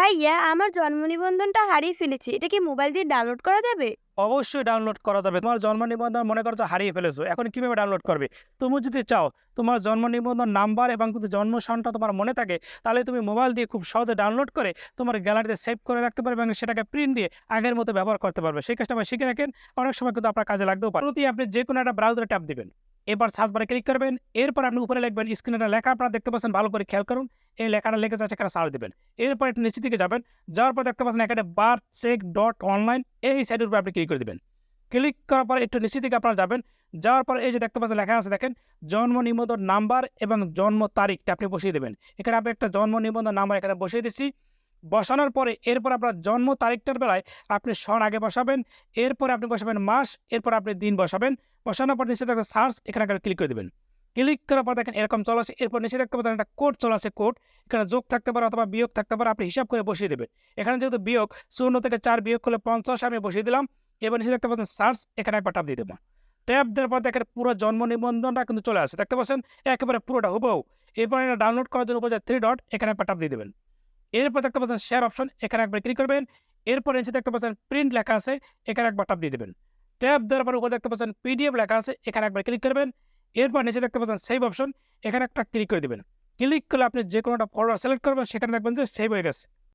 ভাইয়া, আমার জন্ম নিবন্ধনটা হারিয়ে ফেলেছি। এটা কি মোবাইল দিয়ে ডাউনলোড করা যাবে? অবশ্যই ডাউনলোড করা যাবে। তোমার জন্ম নিবন্ধন মনে করছ হারিয়ে ফেলেছো। এখন কীভাবে ডাউনলোড করবে? তুমি যদি চাও তোমার জন্ম নিবন্ধন নাম্বার এবং যদি জন্ম সনটা তোমার মনে থাকে, তাহলে তুমি মোবাইল দিয়ে খুব সহজে ডাউনলোড করে তোমার গ্যালারিতে সেভ করে রাখতে পারবে এবং সেটাকে প্রিন্ট দিয়ে আগের মতো ব্যবহার করতে পারবে। সেই কাজটা আমার শিখে রাখেন। অনেক সময় কিন্তু আপনার কাজে লাগতেও পারে। প্রতি আপনি যে কোনো একটা ব্রাউজারে ট্যাপ দিবেন। এবার সার্চ বারে ক্লিক করবেন। এরপর আপনি উপরে লিখবেন স্ক্রিনে একটা লেখা। আপনারা দেখতে পাচ্ছেন ভালো করে খেয়াল করুন, এই লেখাটা লেখা যাচ্ছে এখানে সার্চ দেবেন। এরপর একটু নিচের দিকে যাবেন, যাওয়ার পর দেখতে পাচ্ছেন এখানে বার্থ চেক ডট অনলাইন এই সাইটের উপর আপনি ক্লিক করে দেবেন। ক্লিক করার পর একটু নিচের দিকে আপনারা যাবেন, যাওয়ার পর এই যে দেখতে পাচ্ছেন লেখা আছে দেখেন, জন্ম নিবন্ধন নাম্বার এবং জন্ম তারিখটা আপনি বসিয়ে দেবেন। এখানে আপনি একটা জন্ম নিবন্ধন নাম্বার এখানে বসিয়ে দিচ্ছি। বসানোর পরে এরপর আপনার জন্ম তারিখটার বেলায় আপনি সন আগে বসাবেন, এরপরে আপনি বসাবেন মাস, এরপর আপনি দিন বসাবেন। বসানোর পর নিচে দেখবেন সার্চ এখানে ক্লিক করে দেবেন। ক্লিক করার পর দেখেন এরকম চলে আসে, এরপর নিচে দেখতে পাচ্ছেন একটা কোড চলে আসে কোড এখানে যোগ থাকতে পারে অথবা বিয়োগ থাকতে পারে, আপনি হিসাব করে বসিয়ে দেবেন। এখানে যেহেতু বিয়োগ, শূন্য থেকে চার বিয়োগ করলে পঞ্চাশ আমি বসিয়ে দিলাম, এবার নিচে দেখতে পাচ্ছেন সার্চ এখানে একবার টাপ দিয়ে দেবো। ট্যাপ দেওয়ার পর দেখেন পুরো জন্ম নিবন্ধনটা কিন্তু চলে আসে, দেখতে পাচ্ছেন? একেবারে পুরোটা হুবহু। এরপর এটা ডাউনলোড করার জন্য উপরে থ্রি ডট এখানে একবার টাপ দিয়ে দেবেন। এরপর দেখতে পাচ্ছেন শেয়ার অপশন এখানে একবার ক্লিক করবেন। এরপর নিচে দেখতে পাচ্ছেন প্রিন্ট লেখা আছে, এখানে একবার টাপ দিয়ে দেবেন। ট্যাপ দেওয়ার পর উপরে দেখতে পাচ্ছেন পিডিএফ লেখা আছে, এখানে একবার ক্লিক করবেন। এরপর নিচে দেখতে পাচ্ছেন সেভ অপশন এখানে একটা ক্লিক করে দেবেন। ক্লিক করলে আপনি যে কোনো একটা ফটোটা সিলেক্ট করবেন, সেখানে দেখবেন যে সেভ হয়ে গেছে।